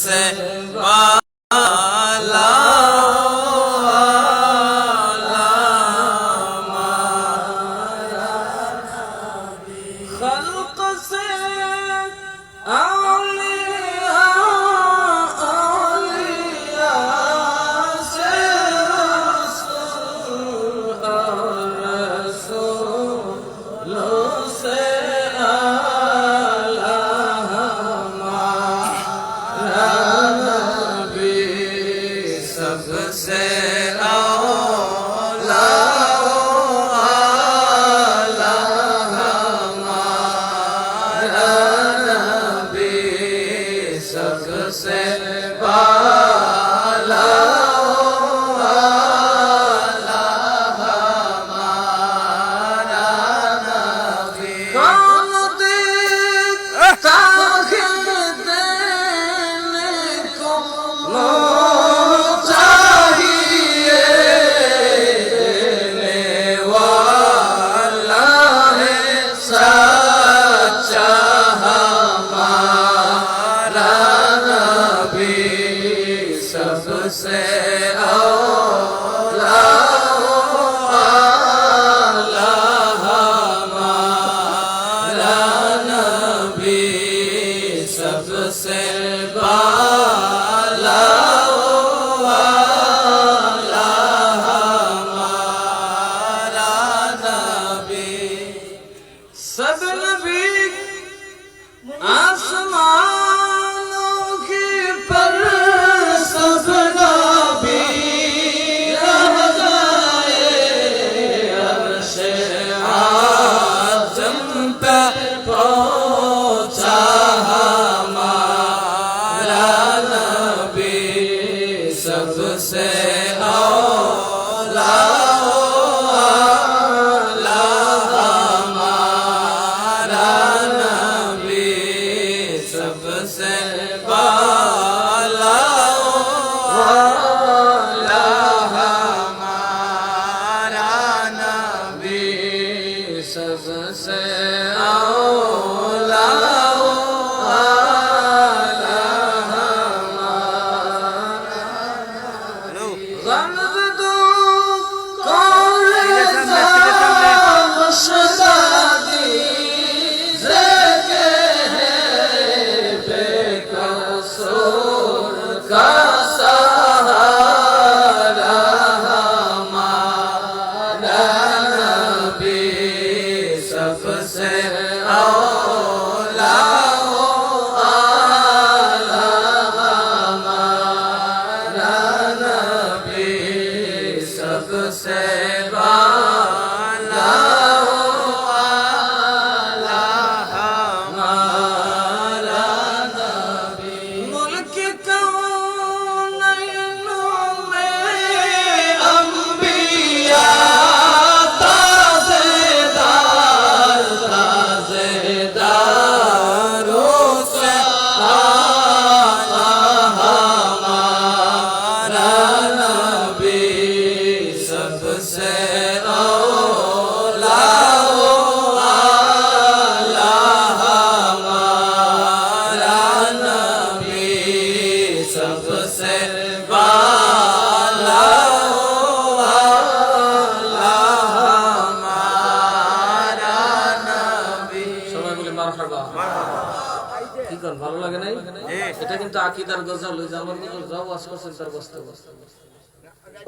সে सबसे औला যাও আস করছেন তার বস্তা বস্তা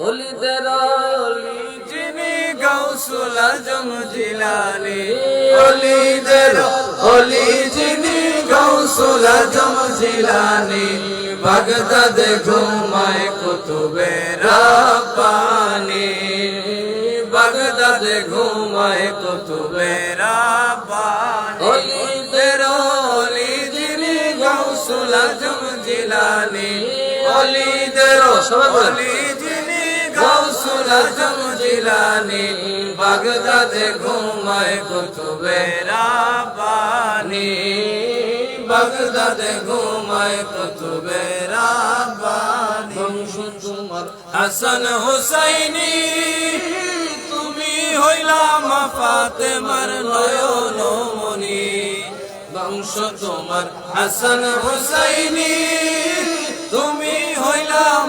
অলিদের অলি যিনি গৌসুল আজম জিলানি, অলিদের অলি যিনি গৌসুল আজম জিলানি, বাগদাদে ঘুমায় কুতুবে রাব্বানি, বাগদাদে ঘুমায় কুতুবে রাব্বানি। অলিদের অলি যিনি গৌসুল আজম জিলানি, বাগদাদে ঘুমায় বাগদাদে ঘুমায় বংশ তোমার হাসান হুসাইনি, তুমি হইলা মা ফাতেমার নয়ন মনি বংশ তোমার হাসান হুসাইনি, তুমি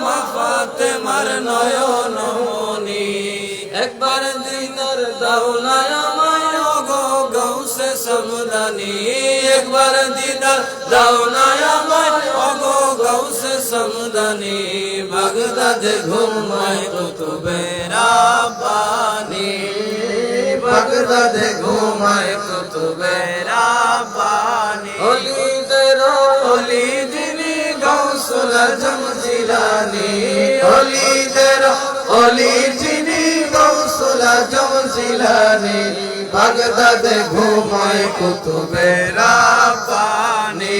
মা ফাতেমার নয়ন মনি একবার দিদার দাও না আমায়, ওগো গৌসে সমদানি। একবার দিদার দাও না আমায়, ওগো গৌসে সমদানি। বাগদাদে ঘুমায় কুতুবে রাব্বানি বাগদাদে ঘুমায় কুতুবে রাব্বানি অলিদের অলি আজম জিলানি অলিদের অলি যিনি গৌসুল আজম জিলানি বাগদাদে ঘুমায় কুতুবে রাব্বানি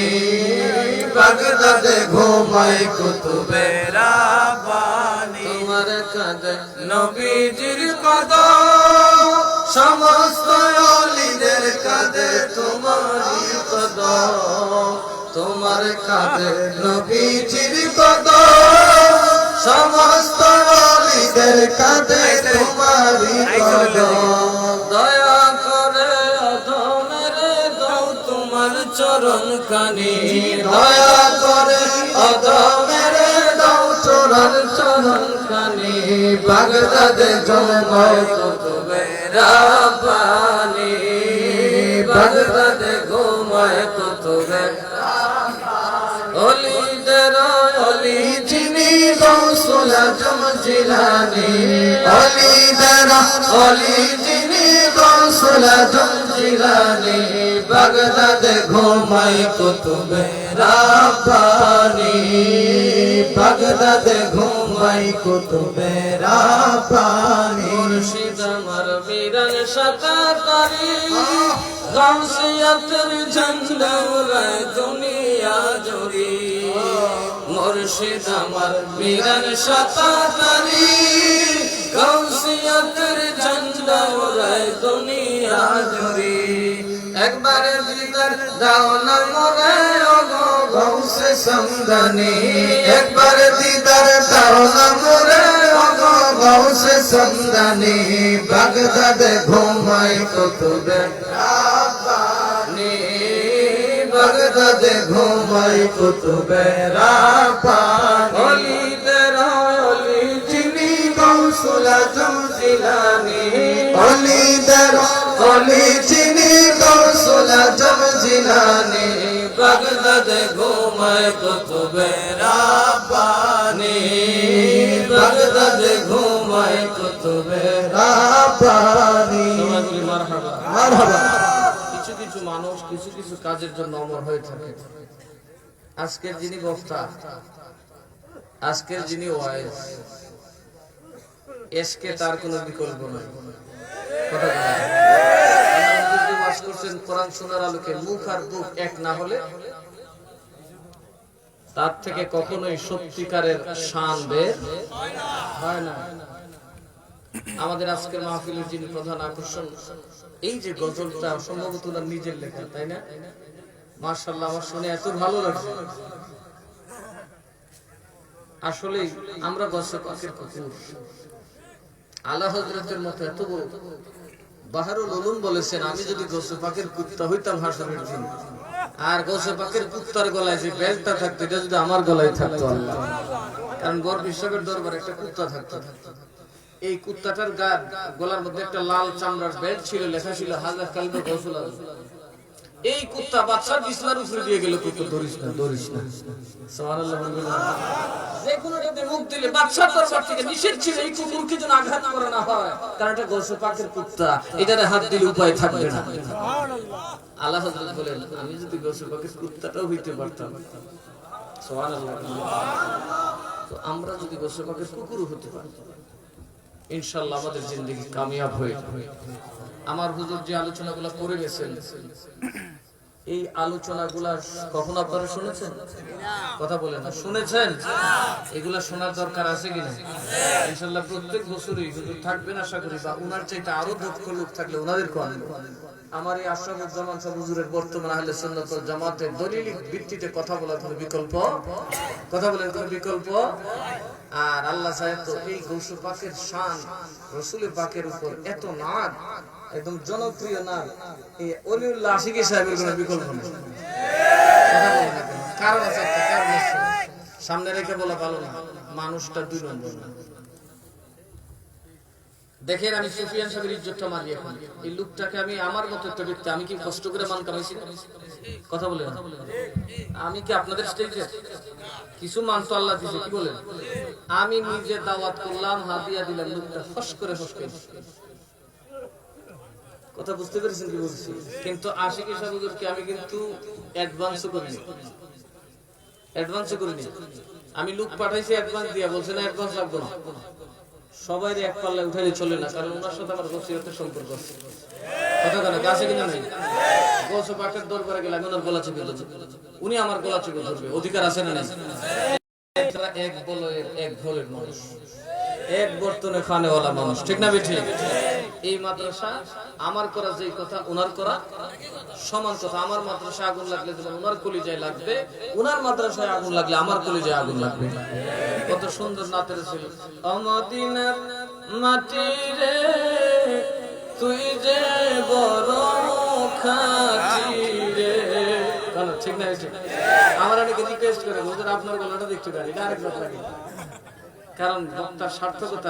বাগদাদে ঘুমায় কুতুবে রাব্বানি তোমার কাঁদে নবীজির কদম সমস্ত অলিদের কাঁদে তোমারই কদম। তোমার কাঁদে নবীজির কদম, সমস্ত অলিদের কাঁদে তোমারই কদম। দয়া করে অধমের দাও তোমার চরণ কানি। দয়া করে অধমের দাও চরণ চরণ কানি। বাগদাদে জমায় কুতুবে রাব্বানি গৌসুল ঘুমায় কুতুবে রাব্বানি। বাগদাদে ঘুমায় কুতুবে রাব্বানি। মুর্শিদ আমার গাউসিয়াতের দুনিয়া জুড়ি। মুর্শিদ আমার বীরন শতাকারী গাউসিয়াতের ঝন্ডা উড়ায় দুনিয়া জুড়ি একবার দিদার দাও না মোরে গৌসে সমদানি একবার দিদার দাও না মোরে গৌসে সমদানি বাগদাদে ঘুমাই কুতুবে। রাব্বানি বাগদাদে ঘুমাই কুতুবে রাব্বানি অলিদের অলি যিনি গৌসুল আজম জিলানি অলিদের অলি যিনি গৌসুল আজম জিলানি বাগদাদে ঘুমায় কুতুবে রাব্বানি বাগদাদে ঘুমায় কুতুবে রাব্বানি সবাই মারহাবা। মারহাবা। মানুষ কিছু কিছু কাজের জন্য অমর হয়ে থাকে। আজকের যিনি বক্তা, আজকের যিনি ওয়াইজ, এসকে তার কোনো বিকল্প নাই। আলোকে মুখ আর এক না হলে তার থেকে কখনোই সত্যিকারের শান বের হয় না। আমাদের আজকের মাহফিলের যিনি প্রধান আকর্ষণ, এই যে গজলটা সম্ভবত নিজের লেখা, তাই না? মার্শাল্লাহ আমার শুনে এত ভালো লাগছে। আসলে আমরা পাখির কুকুর আলা হজরতের মতো এত বড়। বাহারুল বলেছেন, আমি যদি গোসে পাখির কুত্তা হইতাম হাসনের দিন আর গোসে পাখির কুত্তার গলায় যে বেলটা থাকতো, এটা যদি আমার গলায় থাকতো আল্লাহ। কারণ গর্ব হিসাবের দরবার একটা কুত্তা থাকতো। এই কুত্তাটার গা গলার মধ্যে একটা লাল চামড়ার বেল্ট ছিল লেখা ছিল হাজার গোসল আজম। এই কুত্তা বাচ্চার বিছনার উপরে দিয়ে গেল কুকুর ধরিস না ধরিস না। যে কোনোটাতে মুখ দিলে বাচ্চার দরবার থেকে নিষেধ ছিল এই কুকুরকে যেন আঘাত করা না হয়। কারণ এটা গোসল পাকের কুত্তা এটারে হাত দিলে উপায় থাকবে না। আল্লাহ হযরত বলেন আমি যদি গোসল পাকের কুত্তাটাও হইতে পারতাম। সুবহানাল্লাহ তো আমরা যদি গোসল পাকের কুকুরও হতে পারতাম। ইনশাল্লাহ আমাদের জিন্দগি কামিয়াব হয়ে আমার হুজুর যে আলোচনাগুলো করে গেছেন, এই আলোচনাগুলা কখন আপনারা শুনেছেন? কথা বলে না। শুনেছেন? এগুলা শোনার দরকার আছে কিনা ইনশাল্লাহ প্রত্যেক বছরই হুজুর থাকবেন আশা করি, বা ওনার চাইতে আরও দক্ষ লোক থাকলে ওনাদের কোন আমার এই আশরাফুজ্জামান সাহেব হুজুরের বর্তমান আহলে সুন্নাত ওয়াল দলিলিক ভিত্তিতে কথা বলার কোনো বিকল্প? কথা বলার কোনো বিকল্প? আর আল্লাহ সাহেব তো এই গৌসু পাকের শান, রসুলের পাকের উপর এত নাদ, একদম জনপ্রিয় নাম এই অলিউল্লাহ আশিকি সাহেবের কোনো বিকল্প নেই। কারণ আছে কারণ সামনে রেখে বলা ভালো না। মানুষটা দুই নম্বর দেখেন আমি সুফিয়ান সাহেবের ইজ্জতটা মারি এখন। এই লোকটাকে আমি আমার মতো একটা ব্যক্তি, আমি কি কষ্ট করে মান কামাইছি? কথা বলেন। আমি কি আপনাদের স্টেজে? কিছু মান তো আল্লাহ দিছে, কি বলেন? আমি নিজে দাওয়াত করলাম হাদিয়া দিলাম, লোকটা ফস করে ফস করে। কথা বুঝতে পেরেছেন কি বলছি? কিন্তু আশিকি সাহুদুরকে আমি কিন্তু অ্যাডভান্সও করিনি। অ্যাডভান্সও করিনি। আমি লুক পাঠাইছি অ্যাডভান্স দিয়া, বলছে না অ্যাডভান্স লাগবে না। সবাই এক পাল্লায় উঠাইলে চলে না, কারণ ওনার সাথে আমার গোসিরতের সম্পর্ক আছে। কথা কেন কাছে কিনা নাই? গোসো পাকের দরবারে গেলে আমি ওনার গলা চেপে উনি আমার গলা চেপে ধরবে। অধিকার আছে না নাই? এক বলয়ের এক ঢোলের মানুষ। এক বর্তনে খানেওয়ালা মানুষ। ঠিক না বেঠি? এই মাদ্রাসা আমার করা যেই কথা ওনার করা সমান কথা। আমার মাদ্রাসায় আগুন লাগলে যেমন ওনার কলিজায় লাগবে ওনার মাদ্রাসায় আগুন লাগলে আমার কলিজায় আগুন লাগবে। কত সুন্দর নাতের ছিল। তুই যে বড় ঠিক না আমার অনেকে রিকোয়েস্ট করে আপনার গলাটা দেখতে পারি এটা আরেক কথা লাগে কারণ বক্তার সার্থকতা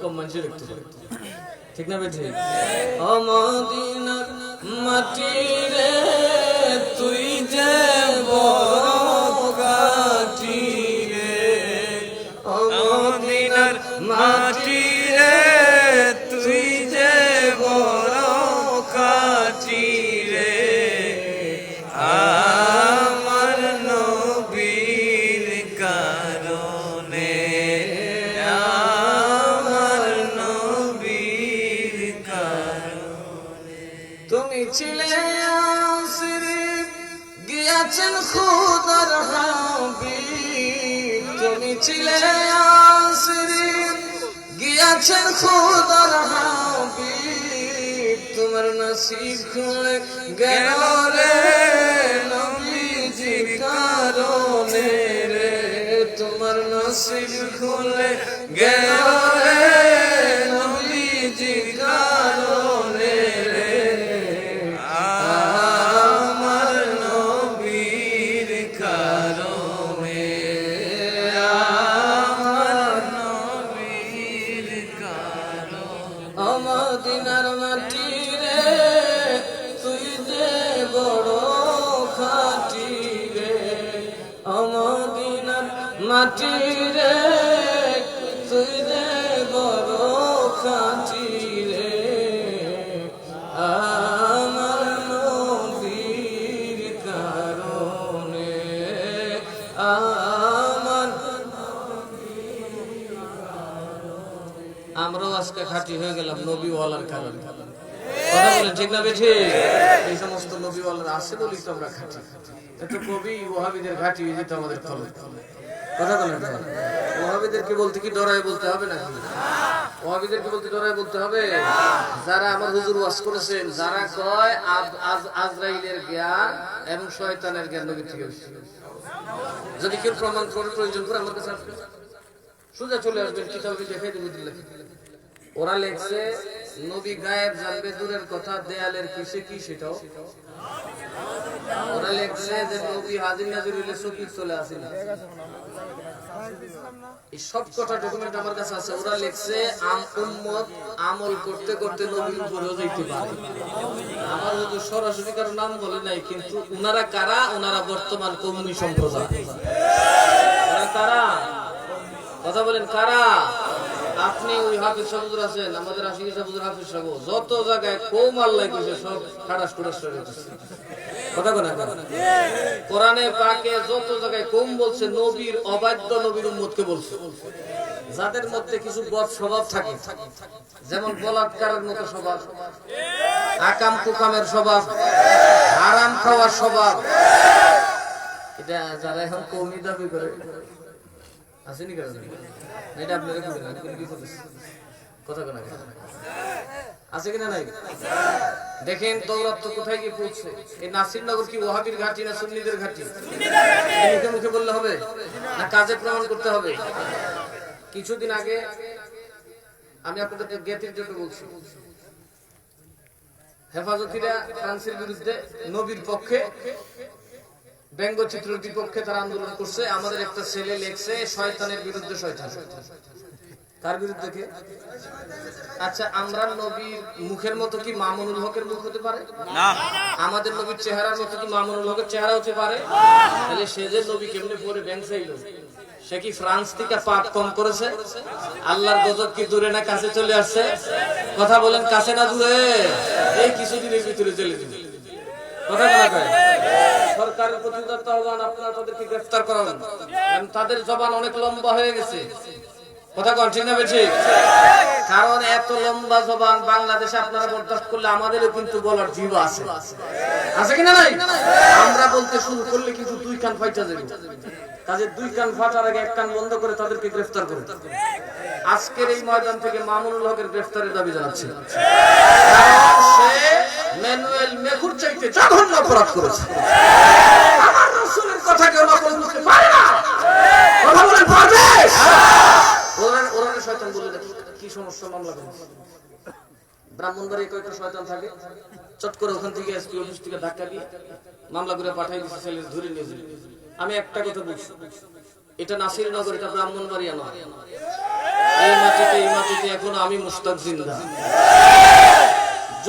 কম মানুষের লিখতে পারে ঠিক না বেঠি মাটি রে তুই যে বড় তোমার নসিব আমাদের তলে কথা বলেন ওহাবিদেরকে বলতে কি ডরায় বলতে হবে নাকি? ওহাবিদেরকে বলতে ডরায় বলতে হবে, যারা আমার হুজুর ওয়াজ করেছেন, যারা কয় আজ- আজ- আজরাইলের জ্ঞান এবং শয়তানের জ্ঞান নবী থেকে যদি কেউ প্রমাণ করে, প্রয়োজন করে আমার কাছে আসবে। সোজা চলে আসবেন, কিতাবে দেখাই দেবো দিলে ওরা লেখছে, নবী গায়েব জানবে দূরের কথা, দেয়ালের কিসে কি সেটাও? ওরা লেখছে যে, নবী হাজির নাজির হইলে সকির চলে আসে না এই সব ডকুমেন্ট আমার কাছে আছে। ওরা আম উম্মত আমল করতে করতে নবীর উপরেও পারে। আমার সরাসরি কারও নাম বলে নাই, কিন্তু উনারা কারা? উনারা বর্তমান কৌমি সম্প্রদায়। ওরা কারা? কথা বলেন, কারা? আপনি ওই হাফিজ সাহুজুর আছেন আমাদের আশিকি যত জায়গায় আল্লাহ কইছে সব। কথা কোরআনে পাকে যত জায়গায় বলছে, নবীর অবাধ্য নবীর উম্মতকে বলছে। যাদের মধ্যে কিছু বদ স্বভাব থাকে, যেমন বলাৎকারের মতো স্বভাব, আকাম কুকামের স্বভাব আরাম খাওয়ার স্বভাব, এটা যারা এখন কৌমি দাবি করে, আসেনি কেন? দেখেন কোথায় কি ঘাটি না মুখে মুখে বললে হবে? না প্রমাণ করতে হবে? কিছুদিন আগে আমি আপনাদের জ্ঞাতির জন্য বলছি, হেফাজতিরা ফ্রান্সের বিরুদ্ধে নবীর পক্ষে ব্যঙ্গচিত্রের বিপক্ষে তারা আন্দোলন করছে। আমাদের একটা ছেলে লেখছে শয়তানের বিরুদ্ধে শয়তান। কার বিরুদ্ধে কে? আচ্ছা আমরা নবীর মুখের মতো কি মামুনুল হকের মুখ হতে পারে? আমাদের নবীর চেহারার মতো কি মামুনুল হকের চেহারা হতে পারে? তাহলে সে যে নবী কেমনে পরে ব্যাংক চাইল? সে কি ফ্রান্স থেকে পাপ কম করেছে? আল্লাহর গজব কি দূরে না কাছে চলে আসছে? কথা বলেন কাছে না দূরে? এই কিছুদিনের ভিতরে চলে দিবে কথা বলা কয় সরকারের প্রতি আপনারা তাদেরকে গ্রেফতার কারণ তাদের জবান অনেক লম্বা হয়ে গেছে। কারণ এত লম্বা জবান বাংলাদেশে আপনারা বরদাস্ত করলে আমাদেরও কিন্তু বলার জীব আছে। আছে কিনা নাই? আমরা বলতে শুরু করলে কিন্তু দুই কান ফাইটা যাবে। কাজে দুই কান ফাটার আগে এক কান বন্ধ করে তাদেরকে গ্রেফতার করে আজকের এই ময়দান থেকে মামুনুল হকের গ্রেফতারের দাবি জানাচ্ছি। সে ম্যানুয়েল মেকুর চাইতে জঘন্য অপরাধ করেছে। আমার রসুলের কথা কেউ নকল করতে পারে না। কথা পারবে? ওরা ওরা শয়তান বলে কি সমস্যা মামলা করেছে? ব্রাহ্মণবাড়ি কয়েকটা শয়তান থাকে। চট করে ওখান থেকে এসপি অফিস থেকে ধাক্কা দিয়ে মামলা করে পাঠাই দিচ্ছে ছেলে ধরে নিয়ে যাবে। আমি একটা কথা বলছি। এটা নাসির নগর, এটা ব্রাহ্মণবাড়িয়া নয়। এই মাটিতে এই মাটিতে এখন আমি মুস্তাক জিন্দা।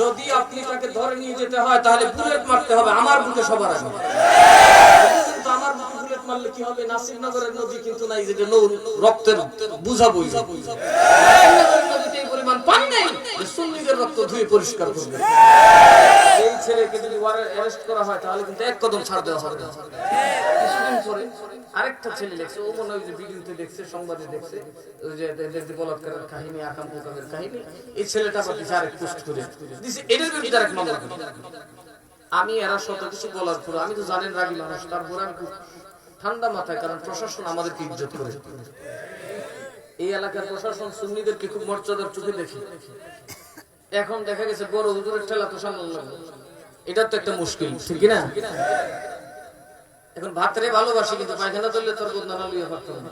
যদি আপনি তাকে ধরে নিয়ে যেতে হয়, তাহলে বুলেট মারতে হবে, আমার বুকে সবার আগে। কিন্তু আমার বুকে বুলেট মারলে কি হবে? নাসির নগরের নদী কিন্তু নাই, যেটা নৌ রক্তের বুঝা বুঝা বুঝা পানি নেই সুন্নিদের রক্ত ধুয়ে পরিষ্কার করবে। এই ছেলেকে যদি অ্যারেস্ট করা হয়, তাহলে কিন্তু এক কদম ছাড় দেওয়া আরেকটা ছেলে দেখছে, ও যে ভিডিওতে দেখছে দেখছে এই ছেলেটা আমি, এরা শত কিছু বলার পর আমি তো জানেন রাগি মানুষ, তারপর আমি ঠান্ডা মাথায়, কারণ প্রশাসন আমাদেরকে ইজ্জত করে। এই এলাকার প্রশাসন সুন্নিদেরকে খুব মর্যাদার চোখে দেখি। এখন দেখা গেছে বড় হুজুরের ঠেলা তো সামলানো এটা তো একটা মুশকিল, ঠিক না এখন ভাত রে ভালোবাসি, কিন্তু পায়খানা তুললে তোর বদনামা লইয়া পারতো না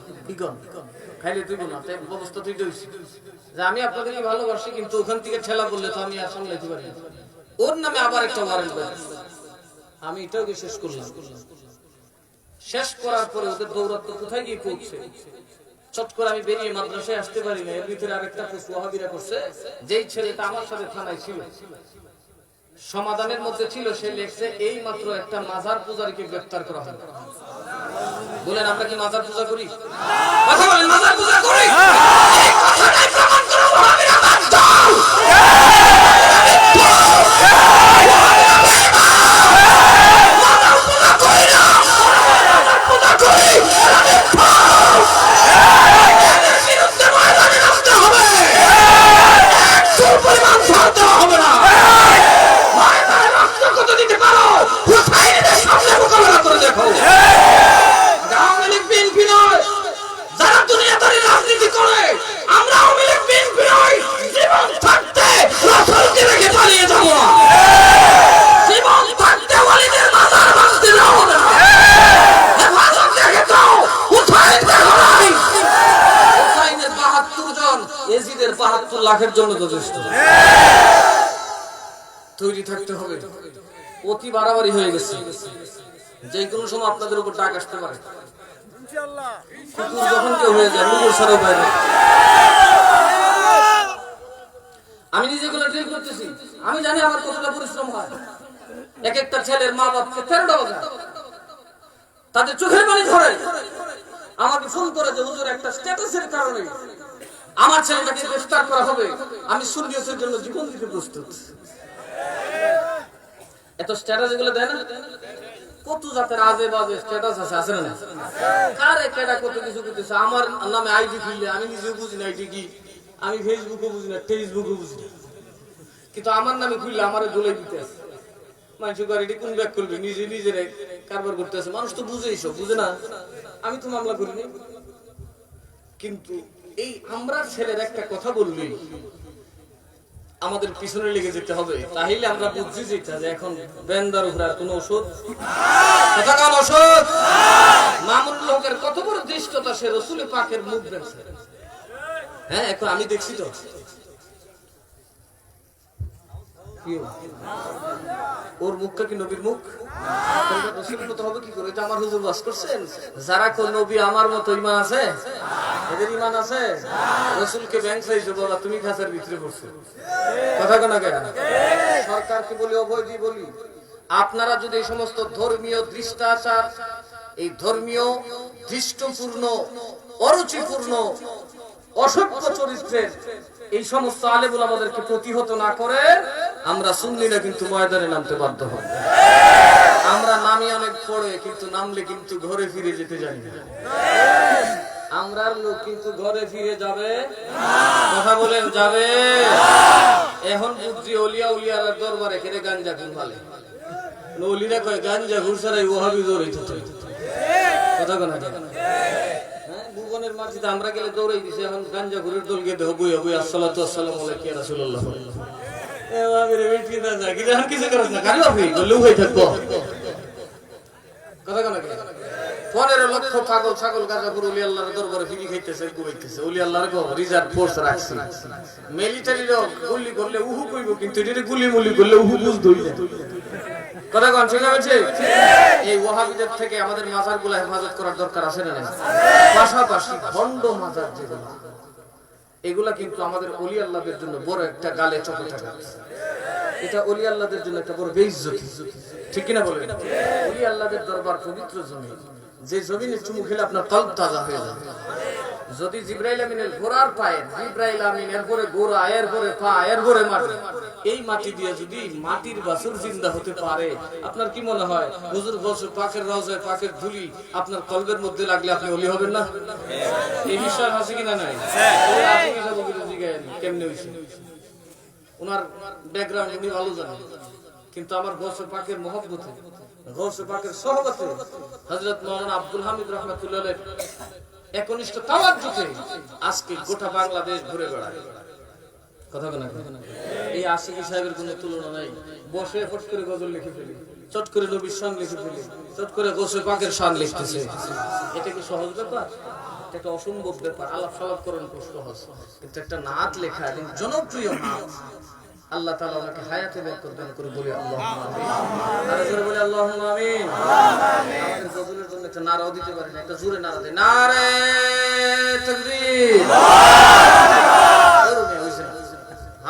খাইলে তুই না, তাই অবস্থা তুই দইছি যে আমি আপনাদেরকে ভালোবাসি, কিন্তু ওখান থেকে ঠেলা বললে তো আমি আর সামলাইতে পারি ওর নামে আবার একটা ওয়ারেন্ট আমি এটাও শেষ করলাম? শেষ করার পরে ওদের দৌরাত্ম কোথায় গিয়ে পৌঁছে? চট করে আমি বেরিয়ে মাদ্রাসায় আসতে পারি না। এর ভিতরে আরেকটা ওয়াহাবিরা করছে যেই ছেলেটা আমার সাথে থানায় ছিল সমাধানের মধ্যে ছিল সে লেখছে এই মাত্র একটা মাজার পূজারীকে গ্রেফতার করা হবে বলেন আমরা কি মাজার পূজা করি? কথা বলেন মাজার পূজা করি। এই কথাটাই প্রমাণ করো ওয়াহাবিরা বাধ্য বিরুদ্ধে জন্য যথেষ্ট। তৈরি থাকতে হবে। অতি বাড়াবাড়ি হয়ে গেছে। যে কোনো সময় আপনাদের উপর ডাক আসতে পারে। কুকুর যখন কেউ হয়ে যায় মুগুর ছাড়া উপায় আমি নিজে গুলো ড্রিল করতেছি। আমি জানি আমার কতটা পরিশ্রম হয়। এক একটা ছেলের মা বাপকে তেরোটা তাদের চোখের পানি ধরে। আমাকে ফোন করে যে হুজুর একটা স্ট্যাটাসের কারণে আমার ছেলেটাকে গ্রেফতার করা হবে। আমি সুন্নিয়তের জন্য জীবন দিতে প্রস্তুত। এত স্ট্যাটাস এগুলো দেয় না? কত আজে বাজে স্ট্যাটাস আছে আছে না কারে কিছু করতেছে? আমার নামে খুললে আমি নিজেও বুঝি না আমি ফেসবুকও বুঝি না না। কিন্তু আমার নামে খুললে কোন করবে নিজে কারবার করতে আছে মানুষ তো বুঝে এইসব বুঝে না? আমি তো মামলা করিনি। কিন্তু এই আমরা ছেলের একটা কথা বললি আমাদের পিছনে লেগে যেতে হবে। তাহলে আমরা বুঝছি যে এখন বেন্দার উপরে কোনো ওষুধ? কথা কান ওষুধ। মামুন লোকের কত বড় দৃষ্টতা সে রসুল পাকের মুখ দেখছে। হ্যাঁ এখন আমি দেখছি তো? ওর মুখটা কি নবীর মুখ? আপনারা যদি এই সমস্ত ধর্মীয় দৃষ্টাচার, এই ধর্মীয় দৃষ্টপূর্ণ, অরুচিপূর্ণ, অসভ্য চরিত্রের এই সমস্ত আলেবুল আমাদেরকে প্রতিহত না করে আমরা সুন্নিরা কিন্তু ময়দানে নামতে বাধ্য হব। আমরা নামি অনেক পড়ে কিন্তু নামলে কিন্তু ঘরে ফিরে যেতে জানি না। আমরা লোক কিন্তু ঘরে ফিরে যাবে? কথা বলেন যাবে? এখন বুদ্ধি অলিয়া উলিয়ার দরবারে কেড়ে গাঞ্জা ঘুমালে নলিরা কয় গাঞ্জা ঘুরসারাই ওহাবি দৌড়াই কথা কোনা হ্যাঁ, ভুবনের মাটিতে আমরা গেলে দৌড়াই দিছি এখন গাঞ্জা ঘুরের দল গিয়ে দেহ বই বই আসসালাতু আসসালামু আলাইকুম ইয়া রাসূলুল্লাহ। পনেরো লক্ষ পাগল ছাগল গাজা উলি আল্লাহর দরবারে ফিরি খাইতেছে ঘুমাইতেছে। উলি আল্লাহর গো রিজার্ভ ফোর্স রাখছে। মিলিটারির গুলি করলে উহু কইব কিন্তু এটা গুলি মুলি করলে উহু বুঝ দই না। কথা কোন ঠিক আছে এই ওয়াহাবিদের থেকে আমাদের মাজারগুলা হেফাজত করার দরকার আছে না? পাশাপাশি ভণ্ড মাজার যেগুলো এগুলা কিন্তু আমাদের অলি আল্লাহদের জন্য বড় একটা গালে চপে থাকা। এটা অলি আল্লাহদের জন্য একটা বড় বেইজ্জতি। ঠিক কিনা বলেন? অলি আল্লাহদের দরবার পবিত্র জমি। যে জমিনে চুমু খেলে আপনার কল্প তাজা হয়ে যাবে। যদি জিব্রাইল আমিনের ঘোড়ার পায়ে, জিব্রাইল আমিন এরপরে গোড়া, এরপরে পা, এরপরে মাটি। এই মাটি দিয়ে যদি মাটির বাসুর জিন্দা হতে পারে, আপনার কি মনে হয়? হুজুর বছর পাকের রওজায় পাকের ধুলি, আপনার কলবের মধ্যে লাগলে আপনি অলি হবেন না? এই বিশ্বাস আছে কিনা নাই? কেমনে হইছে? ওনার ব্যাকগ্রাউন্ড উনি ভালো জানেন। কিন্তু আমার গৌসে পাকের মহব্বতে গৌসে পাকের সহবতে হযরত মাওলানা আব্দুল হামিদ রহমাতুল্লাহ একনিষ্ঠ তাওয়াজ্জুতে আজকে গোটা বাংলাদেশ ঘুরে বেড়ায়। কথা এই আশিকি সাহেবের কোনো তুলনা নাই। বসে ফট করে গজল লিখে ফেলি। চট করে নবীর শান লিখে ফেলি। চট করে গোসে পাকের লিখতেছে। এটা কি সহজ ব্যাপার? একটা অসম্ভব ব্যাপার। আলাপ সালাপ করেন সহজ। কিন্তু একটা নাত লেখা এবং জনপ্রিয় আল্লাহ তাআলা ওনাকে হায়াতে বরকত দান করে বলি আমিন। আরে জোরে বলি, আল্লাহুম্মা আমিন। গজলের জন্য একটা নারাও দিতে পারেন, একটা নারা দেয় নারে না।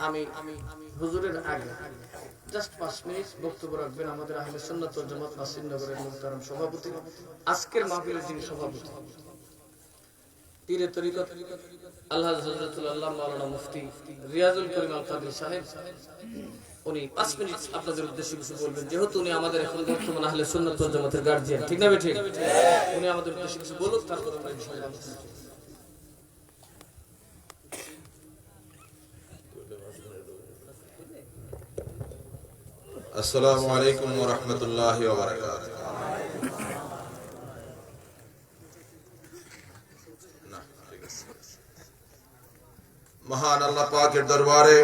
আমি হুজুরের আগে জাস্ট পাঁচ মিনিট বক্তব্য রাখবেন আমাদের সভাপতি, আজকের যিনি সভাপতি আপনাদের উদ্দেশ্যে কিছু বলবেন। যেহেতু উনি আমাদের এখন ঠিক না ঠিক? উনি আমাদের আসসালামু আলাইকুম ওয়া রাহমাতুল্লাহি ওয়া বারাকাতুহু। মহান আল্লাহ পাকের দরবারে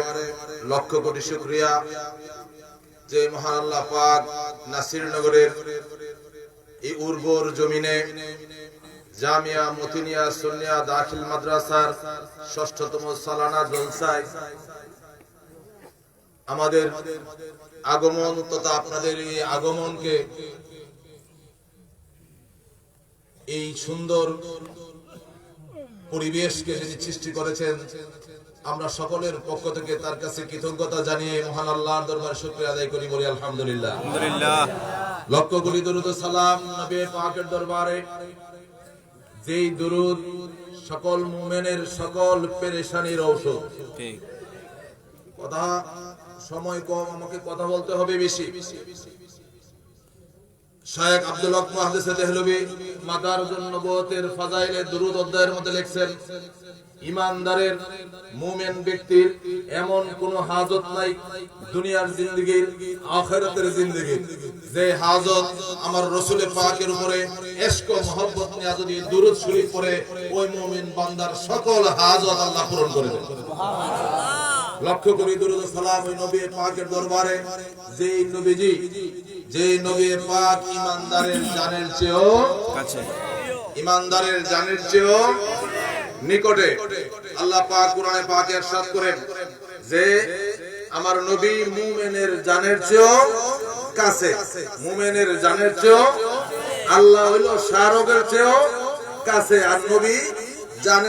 লক্ষ কোটি শুকরিয়া যে মহান আল্লাহ পাক নাসিরনগরের এই উর্বর জমিনে জামিয়া, মতিনিয়া, সুন্নিয়া, দাখিল মাদ্রাসার ষষ্ঠতম সালানা জলসায় আমাদের আগমন তথা আপনাদের এই আগমনকে এই সুন্দর পরিবেশকে যিনি সৃষ্টি করেছেন আমরা সকলের পক্ষ থেকে তার কাছে কৃতজ্ঞতা জানিয়ে মহান আল্লাহর দরবারে শুকরিয়া আদায় করি বলি আলহামদুলিল্লাহ। আলহামদুলিল্লাহ। লক্ষ কোটি দরুদ সালাম নবী পাকের দরবারে। যেই দরুদ সকল মুমিনের সকল পেরেশানির ঔষধ। ঠিক। কথা সময় কম, আমাকে কথা বলতে হবে বেশি। শায়েখ আব্দুল হক মুহাদ্দিস দেহলভী মাদারুন নবুয়তের ফাজাইলে দুরূদ অধ্যায়ের মধ্যে লিখছেন, ইমানদারের মুমিন ব্যক্তির এমন কোন হাজত নাই দুনিয়ার জিন্দেগীর, আখিরাতের জিন্দেগীর। যে হাজত আমার রসুল পাকের উপরে ইশক ও মহব্বত নিয়ে যদি দুরূদ শরীফ পড়ে, ওই মুমিন বান্দার সকল হাজত আল্লাহ পূরণ করে দেন লক্ষ্য করি দুরুদ ও সালাম ওই নবী পাকের দরবারে যেই নবীজি যেই নবী পাক ইমানদারের জানের চেয়েও কাছে ইমানদারের জানের চেয়েও নিকটে আল্লাহ পাক কোরআনে পাকে ارشاد করেন যে আমার নবী মুমিনের জানের চেয়েও কাছে মুমিনের জানের চেয়েও আল্লাহ হইল শাহরুখের চেয়েও কাছে আর নবী জানের